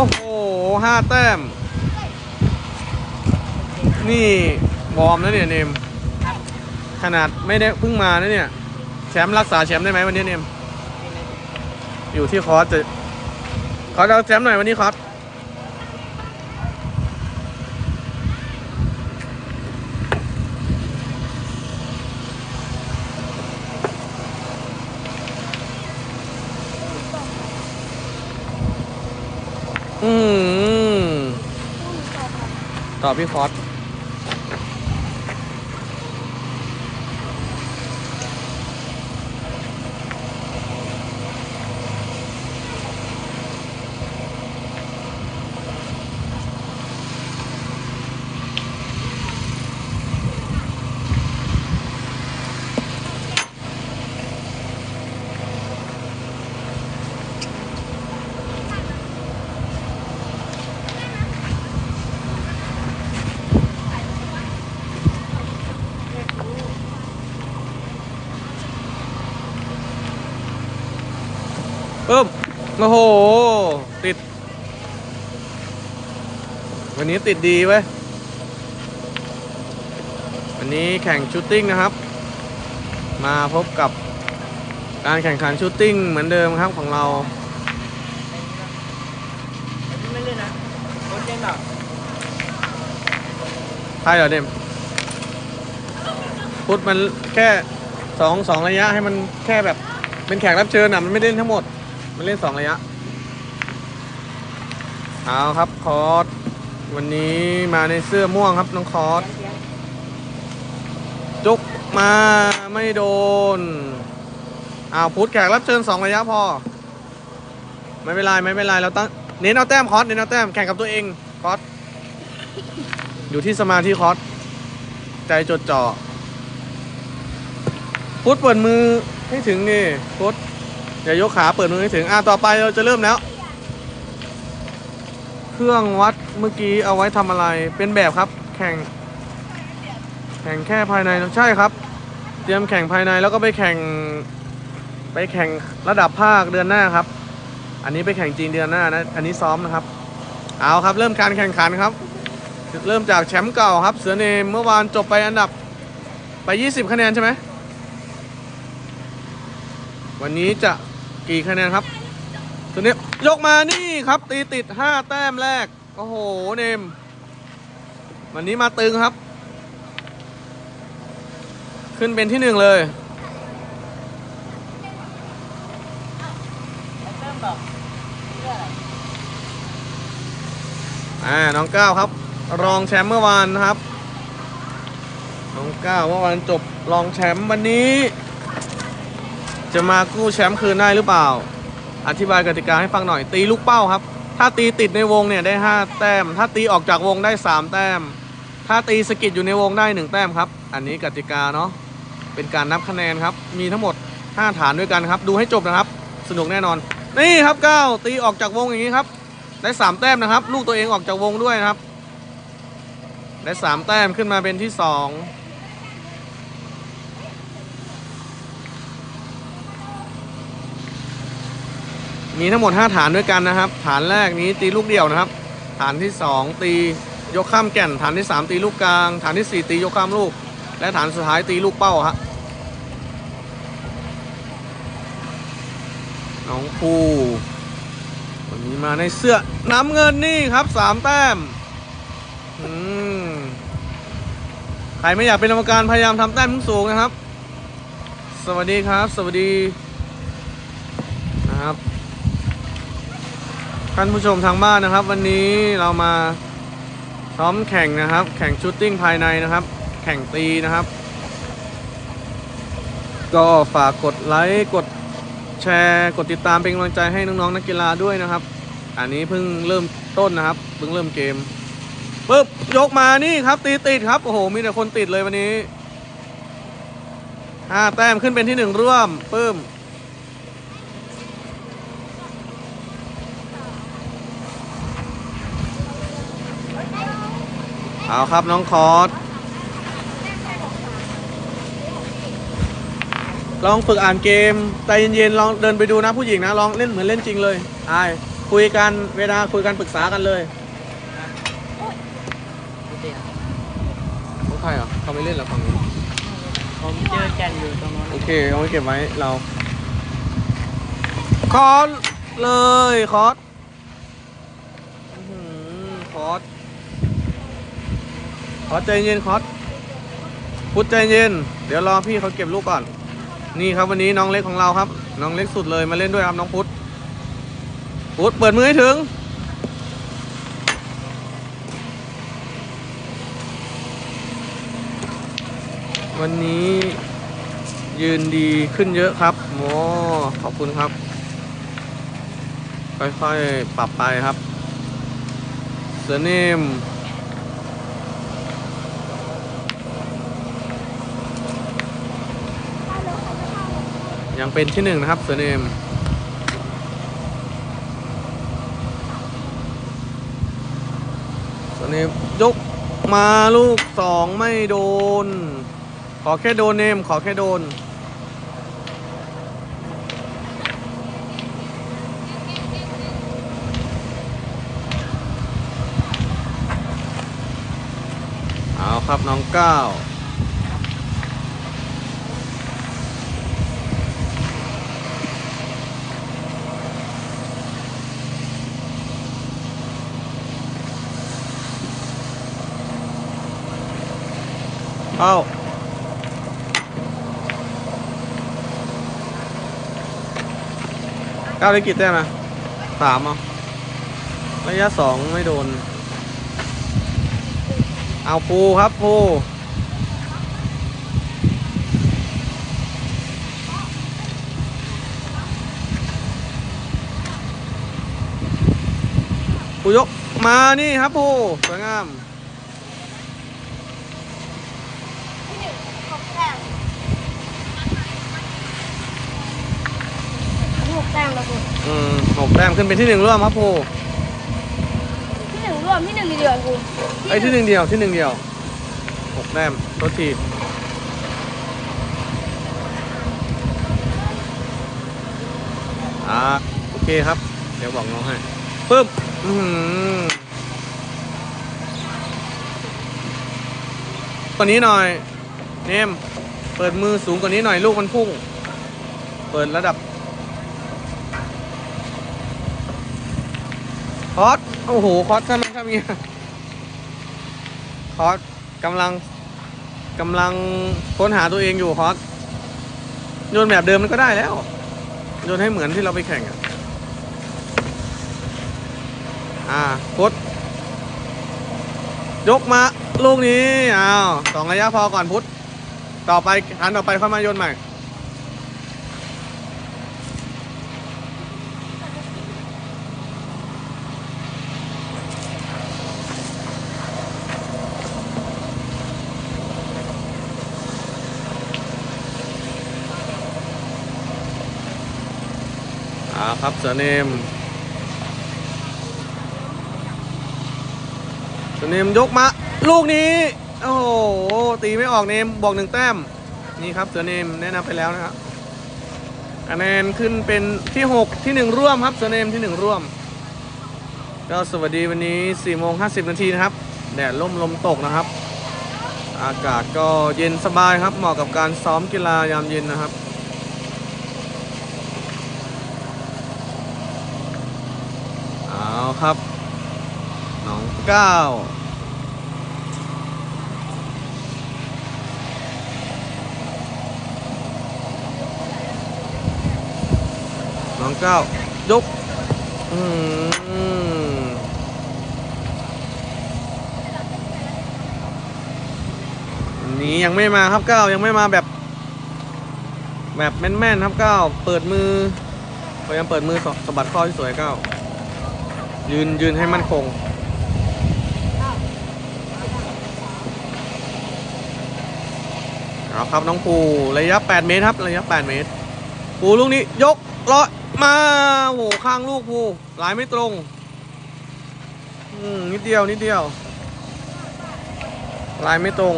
อ้โหห้าแต้ม นี่บอมนะเนี่ยเนมขนาดไม่ได้เพิ่งมานะเนี่ย แชมป์รักษาแชมป์ได้ไหมวันนี้เนม อยู่ที่คอร์สจะคอร์สเอาแชมป์หน่อยวันนี้คอร์ส พี่ฟอส ปึ๊บ โอ้โห ติด วันนี้ติดดีเว้ย วันนี้แข่งชูตติ้งนะครับ มาพบกับการแข่งขันชูตติ้งเหมือนเดิมครับของเรา ไม่เล่นนะโคตรเล่นแบบใช่เหรอเดมพุทธมันแค่สองสองระยะให้มันแค่แบบเป็นแขกรับเชิญอะมันไม่เล่นทั้งหมด มันเล่นสองระยะ เอาครับคอร์สวันนี้มาในเสื้อม่วงครับน้องคอร์สจุกมาไม่โดนอ้าวพุทธแขกรับเชิญสองระยะพอ ไม่เป็นไรไม่เป็นไรเราตั้งเน้นเอาแต้มคอร์สเน้นเอาแต้มแข่งกับตัวเองคอร์สอยู่ที่สมาธิคอร์สใจจดจ่อพุทธเปิดมือให้ถึงนี่พุทธ อย่ายกขาเปิดมือให้ถึง อะต่อไปเราจะเริ่มแล้ว เครื่องวัดเมื่อกี้เอาไว้ทำอะไร เป็นแบบครับ แข่ง แข่งแค่ภายใน ใช่ครับ เตรียมแข่งภายในแล้วก็ไปแข่ง ไปแข่งระดับภาคเดือนหน้าครับ อันนี้ไปแข่งจริงเดือนหน้านะ อันนี้ซ้อมนะครับ เอาครับ เริ่มการแข่งขันครับ เริ่มจากแชมป์เก่าครับ เสือเนมเมื่อวานจบไปอันดับไป 20 คะแนนใช่ไหม วันนี้จะกี่คะแนนครับตัวนี้ยกมานี่ครับตีติด5แต้มแรก โอ้โหเนม วันนี้มาตึงครับ ขึ้นเป็นที่หนึ่งเลยอ่าน้องก้าวครับ รองแชมป์เมื่อวานนะครับ น้องก้าวเมื่อวานจบรองแชมป์วันนี้ จะมากู้แชมป์คืนได้หรือเปล่า อธิบายกติกาให้ฟังหน่อย ตีลูกเป้าครับ ถ้าตีติดในวงเนี่ยได้ 5 แต้ม ถ้าตีออกจากวงได้ 3 แต้ม ถ้าตีสกิดอยู่ในวงได้ 1 แต้มครับ อันนี้กติกาเนาะ เป็นการนับคะแนนครับ มีทั้งหมด 5 ฐานด้วยกันครับ ดูให้จบนะครับ สนุกแน่นอน นี่ครับ9ตีออกจากวงอย่างนี้ครับ ได้ 3 แต้มนะครับ ลูกตัวเองออกจากวงด้วยครับ ได้ 3 แต้มขึ้นมาเป็นที่ 2 มีทั้งหมด 5 ฐานด้วยกันนะครับ ฐานแรกนี้ตีลูกเดี่ยวนะครับ ฐานที่ 2 ตียกข้ามแก่น ฐานที่ 3 ตีลูกกลาง ฐานที่ 4 ตียกข้ามลูก และฐานสุดท้ายตีลูกเป้าครับน้องภูวันนี้มาในเสื้อน้ำเงินนี่ครับสามแต้มอืมใครไม่อยากเป็นกรรมการพยายามทำแต้มสูงนะครับ สวัสดีครับ สวัสดีนะครับ ท่านผู้ชมทางบ้านนะครับ วันนี้เรามาซ้อมแข่งนะครับ แข่งชูตติ้งภายในนะครับ แข่งตีนะครับ ก็ฝากกดไลค์กดแชร์กดติดตามเป็นกำลังใจให้น้องๆนักกีฬาด้วยนะครับ อันนี้เพิ่งเริ่มต้นนะครับเพิ่งเริ่มเกมปึ๊บยกมานี่ครับ ตีติดครับโอ้โหมีแต่คนติดเลยวันนี้ห้าแต้มขึ้นเป็นที่หนึ่งร่วมปึ้ม เอาครับน้องคอร์สลองฝึกอ่านเกมใจเย็นๆลองเดินไปดูนะผู้หญิงนะลองเล่นเหมือนเล่นจริงเลยอายคุยกันเวลาคุยกันปรึกษากันเลยไม่เสียของใครอะเขาไม่เล่นเหรอฝั่งนี้ผมเจอแกนอยู่ตรงนั้นโอเคเอาไว้เก็บไว้เราคอร์สเลยคอร์สอื้อหือคอร์ส คอสใจเย็นคอสพุทใจเย็น เดี๋ยวรอพี่เขาเก็บลูกก่อน นี่ครับวันนี้น้องเล็กของเราครับ น้องเล็กสุดเลยมาเล่นด้วยครับน้องพุทธพุทธเปิดมือให้ถึง วันนี้ยืนดีขึ้นเยอะครับโมขอบคุณครับ ค่อยๆ ปรับไปครับเสือเนม ยังเป็นที่หนึ่งนะครับเสือเนมเสือเนมยกมาลูกสองไม่โดน ขอแค่โดนเนม ขอแค่โดนเอาครับน้องก้าว เอาก้าวได้กี่แต้มนะสามอะระยะสองไม่โดน เอาภูครับภูภูยกมานี่ครับภูสวยงาม หกแต้มแล้วคุณอืมหกแต้มขึ้นเป็นที่หนึ่งร่วมครับภูที่หนึ่งร่วมที่หนึ่งเดียวคุณไอ้ยที่หนึ่งเดียวที่หนึ่งเดียวหกแต้มโทษที อ่าโอเคครับ เดี๋ยวบอกน้องให้ปึ๊บอือหือกว่านี้หน่อย เนม เปิดมือสูงกว่านี้หน่อยลูกมันพุ่ง เปิดระดับคอสโอ้โห คอสถ้ามันถ้ามีคอสกำลังกำลังค้นหาตัวเองอยู่คอสโยนแบบเดิมมันก็ได้แล้ว โยนให้เหมือนที่เราไปแข่งอะ อ่าคดยกมา ลูกนี้ อ้าวสองระยะพอก่อนพุทธ ต่อไปหันต่อไปเข้ามาโยนใหม่ อ่าครับเสือเนมเสือเนมยกมา ลูกนี้ โอ้โหตีไม่ออกเนมบอกหนึ่งแต้ม นี่ครับเสือเนมแนะนำไปแล้วนะครับคะแนนขึ้นเป็นที่ 6 ที่ 1 ร่วมครับเสือเนมที่ 1 ร่วม ก็สวัสดีวันนี้4โมง50นาทีนะครับ แดดล่มลมตกนะครับ อากาศก็เย็นสบายครับเหมาะกับการซ้อมกีฬายามเย็นนะครับเอาครับน้องเก้า น้องก้าวยกอืมนี้ยังไม่มาครับก้าวยังไม่มาแบบ แบบแม่นๆครับก้าวเปิดมือพยายามเปิดมือสสะบัดข้อที่สวยก้าวยืนยืนให้มั่นคงเอาครับน้องภูระยะ 8 เมตรครับ ระยะ 8 เมตรภูลูกนี้ยกลอย มาโอ้โหข้างลูกภูหลายไม่ตรง อืมนิดเดียวนิดเดียว ลายไม่ตรง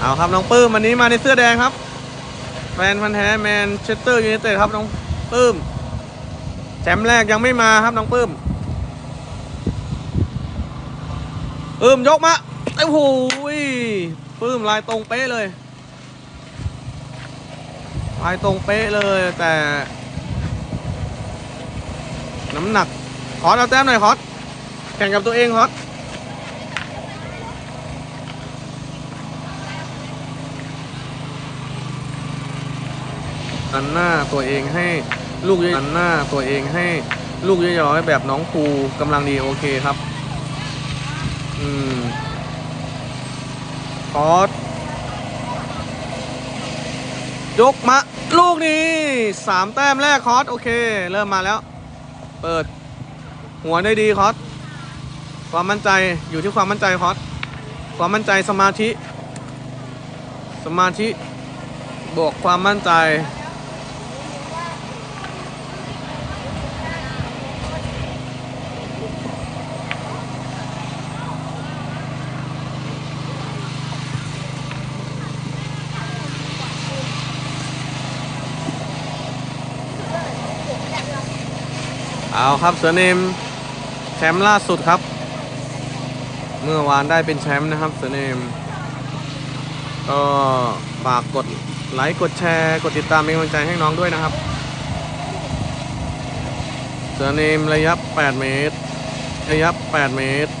เอาครับน้องปื้มวันนี้มาในเสื้อแดงครับแฟนพันธ์แท้แมนเชสเตอร์ยูไนเต็ดครับน้องปื้มแชมป์แรกยังไม่มาครับน้องปื้มปื้มยกมาโอ้โหปื้มลายตรงเป๊ะเลย ลายตรงเป๊ะเลยแต่ น้ำหนักคอเอาแต้มหน่อยคอสแข่งกับตัวเองคอสอันหน้าตัวเองให้ลูกยอะอันหน้าตัวเองให้ลูกย้อยๆแบบน้องภูกำลังดีโอเคครับ อืมคอส ยกมาลูกนี้สามแต้มแรกคอสโอเค เริ่มมาแล้ว เปิด หัวได้ดีคอสความมั่นใจอยู่ที่ความมั่นใจคอสความมั่นใจสมาธิ สมาธิบวกความมั่นใจ เอาครับเสือเนมแชมป์ล่าสุดครับ เมื่อวานได้เป็นแชมป์นะครับเสือเนมก็ฝากกดไลค์กดแชร์กดติดตามเป็นกำลังใจให้น้องด้วยนะครับเสือเนมระยะ 8 เมตร ระยะ 8 เมตร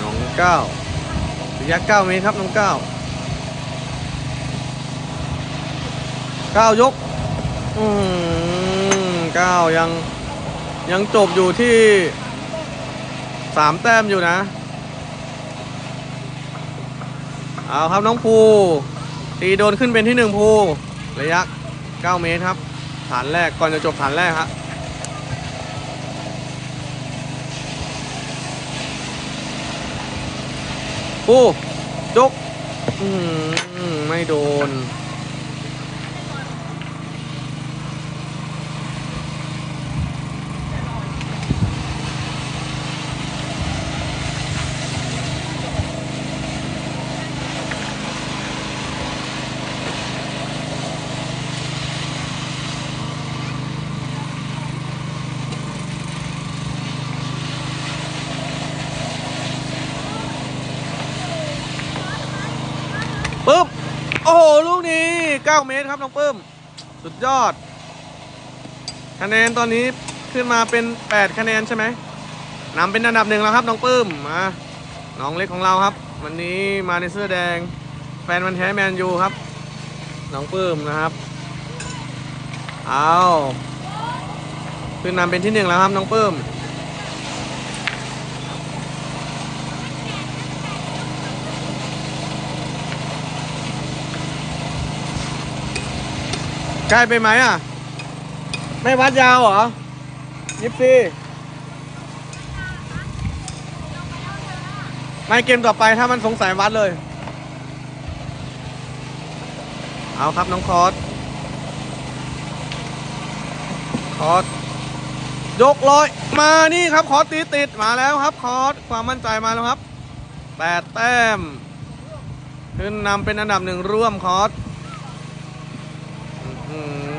น้องเก้าระยะ 9 เมตรครับน้องเก้า ก้าวยก อืมเก้ายังยังจบอยู่ที่สามแต้มอยู่นะ เอาครับน้องภูตีโดนขึ้นเป็นที่หนึ่งภูระยะ9เมตรครับ ฐานแรกก่อนจะจบฐานแรกครับภูยก อืม ไม่โดน ปึ๊บ โอ้โห ลูกนี้ 9 เมตรครับน้องปื้ม สุดยอด คะแนนตอนนี้ขึ้นมาเป็น 8 คะแนนใช่ไหมนำเป็นอันดับหนึ่งแล้วครับน้องปื้มมาน้องเล็กของเราครับ วันนี้มาในเสื้อแดง แฟนมันแท้แมนยูครับ น้องปื้มนะครับเอาขึ้นนำเป็นที่หนึ่งแล้วครับน้องปื้ม ใกล้ไปไหมอะ ไม่วัดยาวเหรอยิบซีไม่เกมต่อไปถ้ามันสงสัยวัดเลย เอาครับน้องคอสคอสยกลอยมานี่ครับคอสตีติดมาแล้วครับคอสความมั่นใจมาแล้วครับแปดแต้มขึ้นนำเป็นอันดับหนึ่งร่วมคอส Mm.